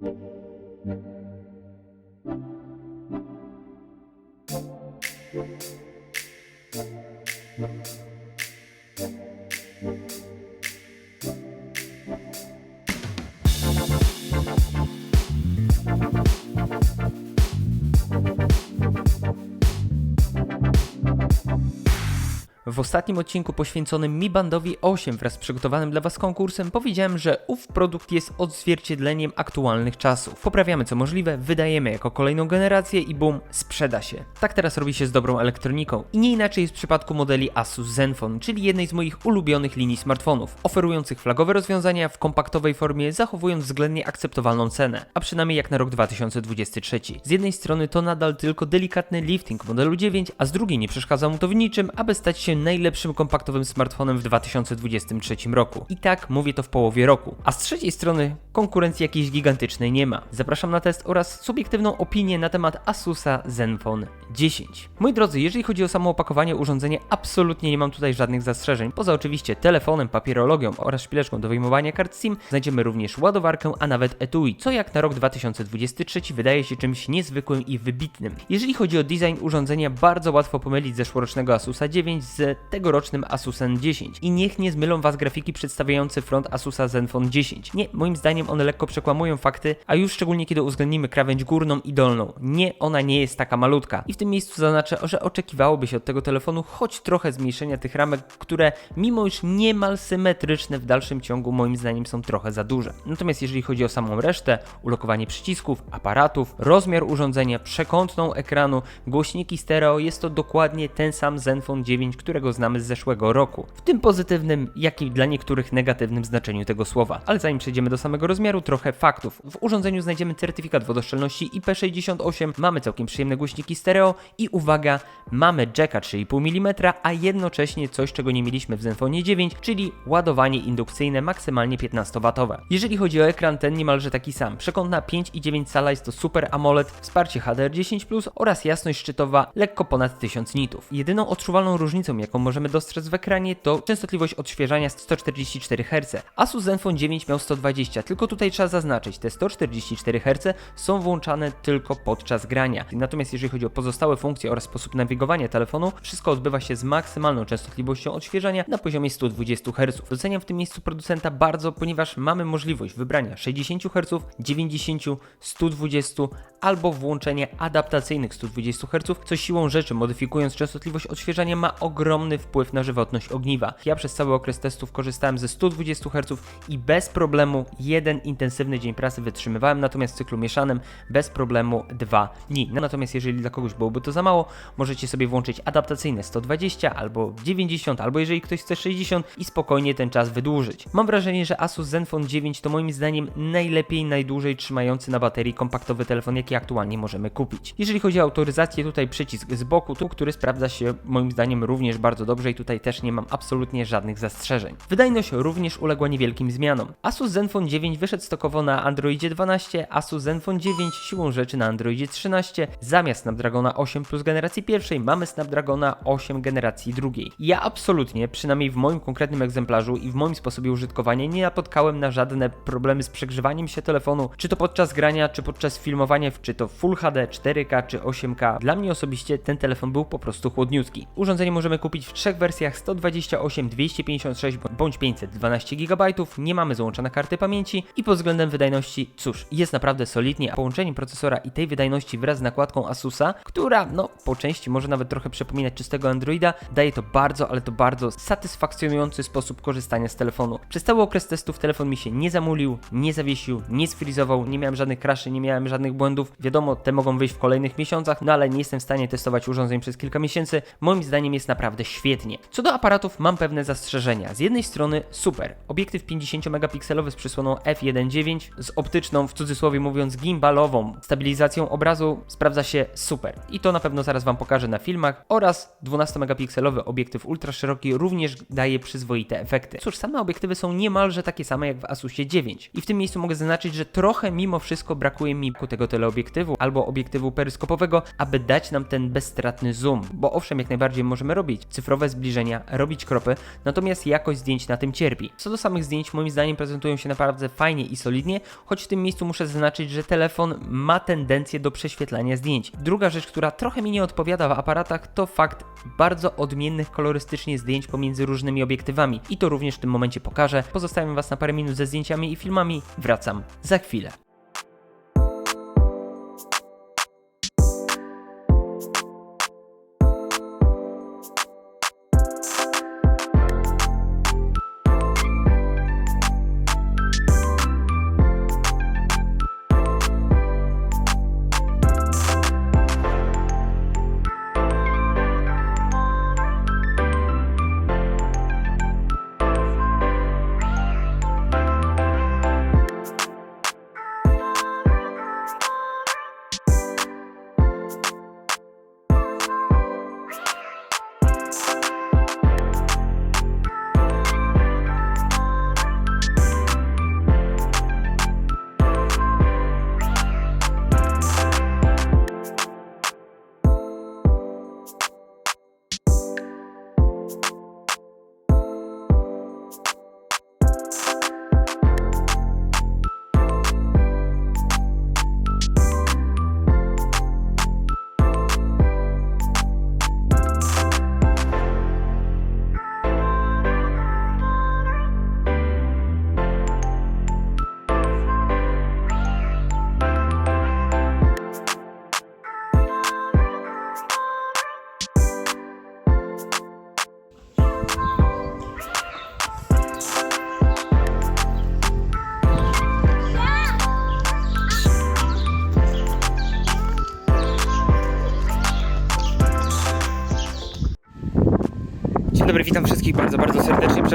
Thank you. W ostatnim odcinku poświęconym Mi Bandowi 8 wraz z przygotowanym dla Was konkursem powiedziałem, że ów produkt jest odzwierciedleniem aktualnych czasów. Poprawiamy co możliwe, wydajemy jako kolejną generację i bum, sprzeda się. Tak teraz robi się z dobrą elektroniką. I nie inaczej jest w przypadku modeli Asus Zenfone, czyli jednej z moich ulubionych linii smartfonów, oferujących flagowe rozwiązania w kompaktowej formie, zachowując względnie akceptowalną cenę, a przynajmniej jak na rok 2023. Z jednej strony to nadal tylko delikatny lifting modelu 9, a z drugiej nie przeszkadza mu to w niczym, aby stać się najlepszym kompaktowym smartfonem w 2023 roku. I tak mówię to w połowie roku. A z trzeciej strony konkurencji jakiejś gigantycznej nie ma. Zapraszam na test oraz subiektywną opinię na temat Asusa Zenfone 10. Moi drodzy, jeżeli chodzi o samo opakowanie urządzenia, absolutnie nie mam tutaj żadnych zastrzeżeń. Poza oczywiście telefonem, papierologią oraz szpileczką do wyjmowania kart SIM, znajdziemy również ładowarkę, a nawet etui, co jak na rok 2023 wydaje się czymś niezwykłym i wybitnym. Jeżeli chodzi o design urządzenia, bardzo łatwo pomylić zeszłorocznego Asusa 9 z tegorocznym Asusem 10. I niech nie zmylą Was grafiki przedstawiające front Asusa Zenfone 10. Nie, moim zdaniem one lekko przekłamują fakty, a już szczególnie kiedy uwzględnimy krawędź górną i dolną. Nie, ona nie jest taka malutka. I w tym miejscu zaznaczę, że oczekiwałoby się od tego telefonu choć trochę zmniejszenia tych ramek, które mimo już niemal symetryczne w dalszym ciągu moim zdaniem są trochę za duże. Natomiast jeżeli chodzi o samą resztę, ulokowanie przycisków, aparatów, rozmiar urządzenia, przekątną ekranu, głośniki stereo, jest to dokładnie ten sam Zenfone 9, którego znamy z zeszłego roku. W tym pozytywnym, jak i dla niektórych negatywnym znaczeniu tego słowa. Ale zanim przejdziemy do samego rozmiaru, trochę faktów. W urządzeniu znajdziemy certyfikat wodoszczelności IP68, mamy całkiem przyjemne głośniki stereo i uwaga, mamy jacka 3,5 mm, a jednocześnie coś, czego nie mieliśmy w Zenfone 9, czyli ładowanie indukcyjne maksymalnie 15W. Jeżeli chodzi o ekran, ten niemalże taki sam. Przekątna 5,9 cala jest to Super AMOLED, wsparcie HDR10+, oraz jasność szczytowa lekko ponad 1000 nitów. Jedyną odczuwalną różnicą, jaką możemy dostrzec w ekranie, to częstotliwość odświeżania 144 Hz. Asus Zenfone 9 miał 120, tylko tutaj trzeba zaznaczyć, te 144 Hz są włączane tylko podczas grania. Natomiast jeżeli chodzi o pozostałe funkcje oraz sposób nawigowania telefonu, wszystko odbywa się z maksymalną częstotliwością odświeżania na poziomie 120 Hz. Doceniam w tym miejscu producenta bardzo, ponieważ mamy możliwość wybrania 60 Hz, 90, 120 albo włączenia adaptacyjnych 120 Hz, co siłą rzeczy modyfikując częstotliwość odświeżania ma ogromny wpływ na żywotność ogniwa. Ja przez cały okres testów korzystałem ze 120 Hz i bez problemu jeden intensywny dzień pracy wytrzymywałem, natomiast w cyklu mieszanym bez problemu dwa dni. Natomiast jeżeli dla kogoś byłoby to za mało, możecie sobie włączyć adaptacyjne 120 albo 90, albo jeżeli ktoś chce 60 i spokojnie ten czas wydłużyć. Mam wrażenie, że Asus Zenfone 9 to moim zdaniem najlepiej, najdłużej trzymający na baterii kompaktowy telefon, jaki aktualnie możemy kupić. Jeżeli chodzi o autoryzację, tutaj przycisk z boku, tu, który sprawdza się moim zdaniem również bardzo dobrze i tutaj też nie mam absolutnie żadnych zastrzeżeń. Wydajność również uległa niewielkim zmianom. Asus Zenfone 9 wyszedł stokowo na Androidzie 12, Asus Zenfone 9 siłą rzeczy na Androidzie 13, zamiast Snapdragona 8 plus generacji pierwszej mamy Snapdragona 8 generacji drugiej. Ja absolutnie, przynajmniej w moim konkretnym egzemplarzu i w moim sposobie użytkowania nie napotkałem na żadne problemy z przegrzewaniem się telefonu, czy to podczas grania, czy podczas filmowania, czy to Full HD, 4K, czy 8K. Dla mnie osobiście ten telefon był po prostu chłodniutki. Urządzenie możemy kupić w trzech wersjach 128, 256 bądź 512 GB, nie mamy załączone karty pamięci i pod względem wydajności, cóż, jest naprawdę solidnie, a połączenie procesora i tej wydajności wraz z nakładką Asusa, która no po części może nawet trochę przypominać czystego Androida, daje to bardzo, ale to bardzo satysfakcjonujący sposób korzystania z telefonu. Przez cały okres testów telefon mi się nie zamulił, nie zawiesił, nie sfrizował, nie miałem żadnych crashy, nie miałem żadnych błędów. Wiadomo, te mogą wyjść w kolejnych miesiącach, no ale nie jestem w stanie testować urządzeń przez kilka miesięcy. Moim zdaniem jest naprawdę świetnie. Co do aparatów, mam pewne zastrzeżenia. Z jednej strony super, obiektyw 50 megapikselowy z przysłoną f1.9 z optyczną, w cudzysłowie mówiąc, gimbalową stabilizacją obrazu sprawdza się super. I to na pewno zaraz Wam pokażę na filmach. Oraz 12 megapikselowy obiektyw ultra szeroki również daje przyzwoite efekty. Cóż, same obiektywy są niemalże takie same jak w Asusie 9. I w tym miejscu mogę zaznaczyć, że trochę mimo wszystko brakuje mi tego teleobiektywu albo obiektywu peryskopowego, aby dać nam ten bezstratny zoom. Bo owszem, jak najbardziej możemy robić cyfrowe zbliżenia, robić kropy, natomiast jakość zdjęć na tym cierpi. Co do samych zdjęć, moim zdaniem prezentują się naprawdę fajnie i solidnie, choć w tym miejscu muszę zaznaczyć, że telefon ma tendencję do prześwietlania zdjęć. Druga rzecz, która trochę mi nie odpowiada w aparatach, to fakt bardzo odmiennych kolorystycznie zdjęć pomiędzy różnymi obiektywami i to również w tym momencie pokażę. Pozostawiam Was na parę minut ze zdjęciami i filmami, wracam za chwilę.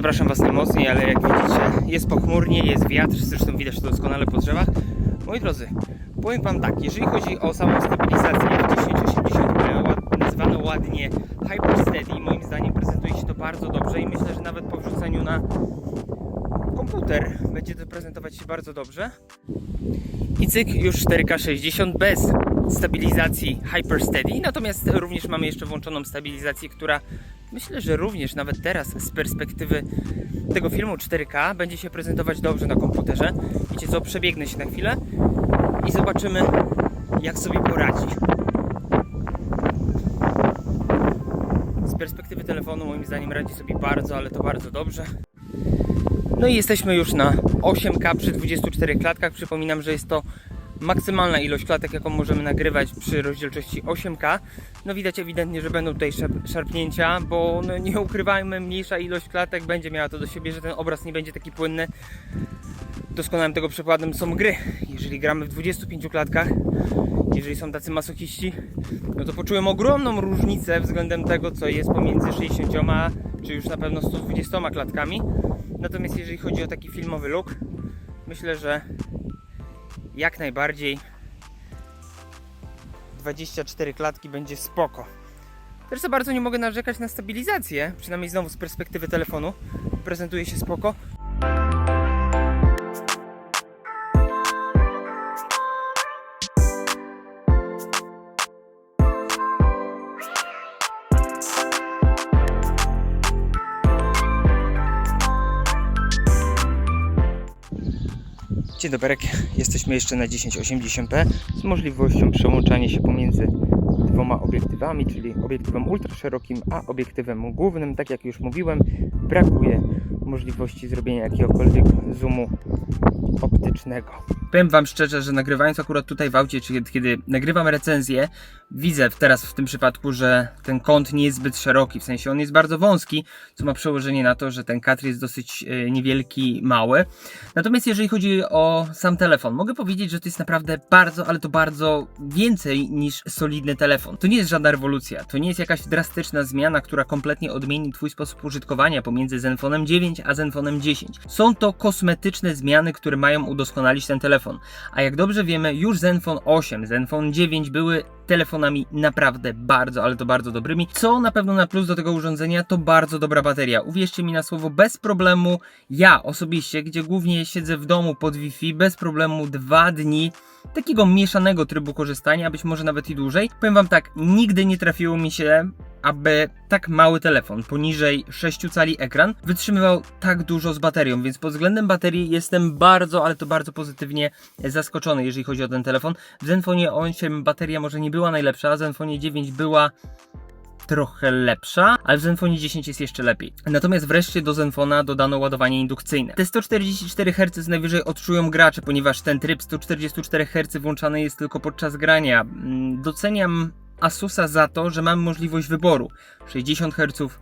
Przepraszam Was najmocniej, ale jak widzicie, jest pochmurnie, jest wiatr, zresztą widać to doskonale po drzewach. Moi drodzy, powiem Wam tak, jeżeli chodzi o samą stabilizację w 1080p, ład- nazwane ładnie Hyper Steady, moim zdaniem prezentuje się to bardzo dobrze i myślę, że nawet po wrzuceniu na komputer będzie to prezentować się bardzo dobrze. I cyk, już 4K 60 bez stabilizacji Hyper Steady, natomiast również mamy jeszcze włączoną stabilizację, która myślę, że również nawet teraz z perspektywy tego filmu 4K będzie się prezentować dobrze na komputerze. Wiecie co, przebiegnę się na chwilę i zobaczymy jak sobie poradzi. Z perspektywy telefonu moim zdaniem radzi sobie bardzo, ale to bardzo dobrze. No i jesteśmy już na 8K przy 24 klatkach. Przypominam, że jest to maksymalna ilość klatek, jaką możemy nagrywać przy rozdzielczości 8K. No widać ewidentnie, że będą tutaj szarp- szarpnięcia, bo no nie ukrywajmy, mniejsza ilość klatek będzie miała to do siebie, że ten obraz nie będzie taki płynny. Doskonałym tego przykładem są gry. Jeżeli gramy w 25 klatkach, jeżeli są tacy masochiści, no to poczułem ogromną różnicę względem tego, co jest pomiędzy 60 czy już na pewno 120 klatkami. Natomiast jeżeli chodzi o taki filmowy look, myślę, że jak najbardziej 24 klatki będzie spoko. Też za bardzo nie mogę narzekać na stabilizację, przynajmniej znowu z perspektywy telefonu. Prezentuje się spoko. Dzień dobry, jesteśmy jeszcze na 1080p z możliwością przełączania się pomiędzy dwoma obiektywami, czyli obiektywem ultraszerokim a obiektywem głównym. Tak jak już mówiłem, brakuje możliwości zrobienia jakiegokolwiek zoomu optycznego. Powiem Wam szczerze, że nagrywając akurat tutaj w aucie, czyli kiedy nagrywam recenzję, widzę teraz w tym przypadku, że ten kąt nie jest zbyt szeroki, w sensie on jest bardzo wąski, co ma przełożenie na to, że ten kadr jest dosyć e, niewielki, mały. Natomiast jeżeli chodzi o sam telefon, mogę powiedzieć, że to jest naprawdę bardzo, ale to bardzo więcej niż solidny telefon. To nie jest żadna rewolucja, to nie jest jakaś drastyczna zmiana, która kompletnie odmieni Twój sposób użytkowania pomiędzy Zenfonem 9 a Zenfonem 10. Są to kosmetyczne zmiany, które mają udoskonalić ten telefon. A jak dobrze wiemy, już Zenfone 8, Zenfone 9 były telefonami naprawdę bardzo, ale to bardzo dobrymi. Co na pewno na plus do tego urządzenia to bardzo dobra bateria. Uwierzcie mi na słowo, bez problemu ja osobiście, gdzie głównie siedzę w domu pod Wi-Fi, bez problemu dwa dni takiego mieszanego trybu korzystania, być może nawet i dłużej. Powiem Wam tak, nigdy nie trafiło mi się, aby tak mały telefon, poniżej 6 cali ekran, wytrzymywał tak dużo z baterią, więc pod względem baterii jestem bardzo, ale to bardzo pozytywnie zaskoczony, jeżeli chodzi o ten telefon. W Zenfonie 8 bateria może nie była najlepsza, Zenfonie 9 była trochę lepsza, ale w Zenfonie 10 jest jeszcze lepiej. Natomiast wreszcie do Zenfona dodano ładowanie indukcyjne. Te 144 Hz najwyżej odczują gracze, ponieważ ten tryb 144 Hz włączany jest tylko podczas grania. Mm, Doceniam Asusa za to, że mamy możliwość wyboru 60 Hz,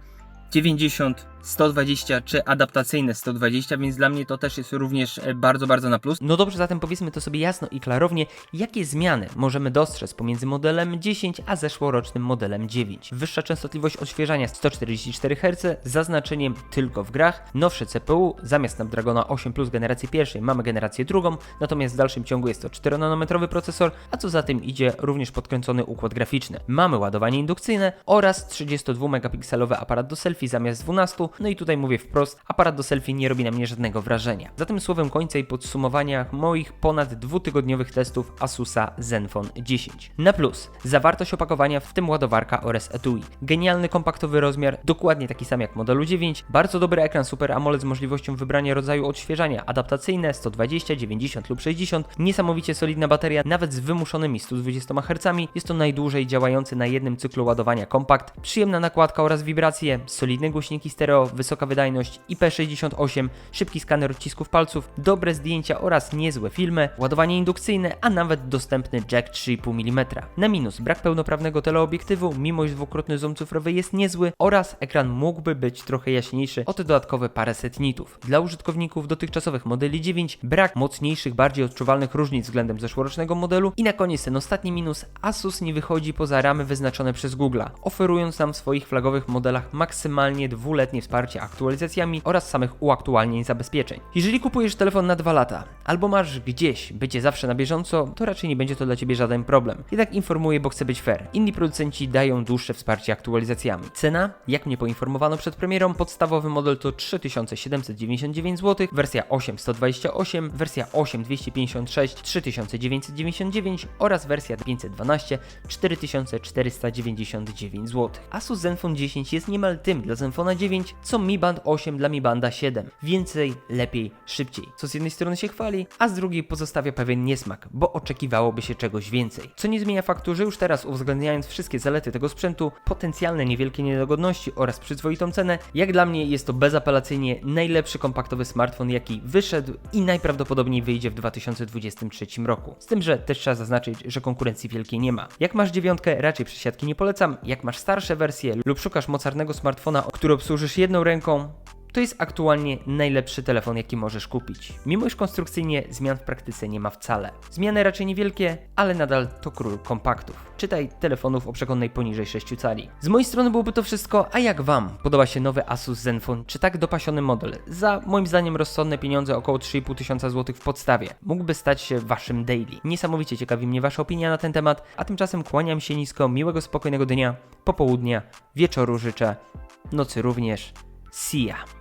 90, 120 czy adaptacyjne 120, więc dla mnie to też jest również e, bardzo, bardzo na plus. No dobrze, zatem powiedzmy to sobie jasno i klarownie, jakie zmiany możemy dostrzec pomiędzy modelem 10 a zeszłorocznym modelem 9. Wyższa częstotliwość odświeżania 144 Hz z zaznaczeniem tylko w grach, nowsze CPU, zamiast Snapdragona 8 Plus generacji pierwszej mamy generację drugą, natomiast w dalszym ciągu jest to 4-nanometrowy procesor, a co za tym idzie również podkręcony układ graficzny. Mamy ładowanie indukcyjne oraz 32-megapikselowy aparat do selfie zamiast 12, no i tutaj mówię wprost, aparat do selfie nie robi na mnie żadnego wrażenia. Zatem słowem końca i podsumowania moich ponad dwutygodniowych testów Asusa Zenfone 10. Na plus, zawartość opakowania, w tym ładowarka oraz etui. Genialny kompaktowy rozmiar, dokładnie taki sam jak modelu 9, bardzo dobry ekran Super AMOLED z możliwością wybrania rodzaju odświeżania, adaptacyjne 120, 90 lub 60, niesamowicie solidna bateria, nawet z wymuszonymi 120 Hz, jest to najdłużej działający na jednym cyklu ładowania kompakt, przyjemna nakładka oraz wibracje, solidne głośniki stereo, wysoka wydajność, IP68, szybki skaner odcisków palców, dobre zdjęcia oraz niezłe filmy, ładowanie indukcyjne, a nawet dostępny jack 3,5 mm. Na minus brak pełnoprawnego teleobiektywu, mimo iż dwukrotny zoom cyfrowy jest niezły oraz ekran mógłby być trochę jaśniejszy o te dodatkowe paręset nitów. Dla użytkowników dotychczasowych modeli 9 brak mocniejszych, bardziej odczuwalnych różnic względem zeszłorocznego modelu i na koniec ten ostatni minus, Asus nie wychodzi poza ramy wyznaczone przez Google'a, oferując nam w swoich flagowych modelach maksymalnie dwuletnie wsparcie aktualizacjami oraz samych uaktualnień zabezpieczeń. Jeżeli kupujesz telefon na 2 lata, albo masz gdzieś bycie zawsze na bieżąco, to raczej nie będzie to dla Ciebie żaden problem. Jednak informuję, bo chcę być fair. Inni producenci dają dłuższe wsparcie aktualizacjami. Cena, jak mnie poinformowano przed premierą, podstawowy model to 3799 zł, wersja 8 128, wersja 8 256 3999 oraz wersja 512 4499 zł. Asus Zenfone 10 jest niemal tym dla Zenfona 9, co Mi Band 8 dla Mi Banda 7. Więcej, lepiej, szybciej. Co z jednej strony się chwali, a z drugiej pozostawia pewien niesmak, bo oczekiwałoby się czegoś więcej. Co nie zmienia faktu, że już teraz uwzględniając wszystkie zalety tego sprzętu, potencjalne niewielkie niedogodności oraz przyzwoitą cenę, jak dla mnie jest to bezapelacyjnie najlepszy kompaktowy smartfon, jaki wyszedł i najprawdopodobniej wyjdzie w 2023 roku. Z tym, że też trzeba zaznaczyć, że konkurencji wielkiej nie ma. Jak masz dziewiątkę, raczej przesiadki nie polecam. Jak masz starsze wersje lub szukasz mocarnego smartfona, który obsłużysz jedną ręką, to jest aktualnie najlepszy telefon, jaki możesz kupić. Mimo iż konstrukcyjnie zmian w praktyce nie ma wcale. Zmiany raczej niewielkie, ale nadal to król kompaktów. Czytaj telefonów o przekonnej poniżej 6 cali. Z mojej strony byłoby to wszystko, a jak Wam podoba się nowy Asus Zenfone, czy tak dopasiony model? Za moim zdaniem rozsądne pieniądze, około 3,5 tysiąca złotych w podstawie. Mógłby stać się Waszym daily. Niesamowicie ciekawi mnie Wasza opinia na ten temat, a tymczasem kłaniam się nisko, miłego, spokojnego dnia, popołudnia, wieczoru życzę, nocy również. See ya.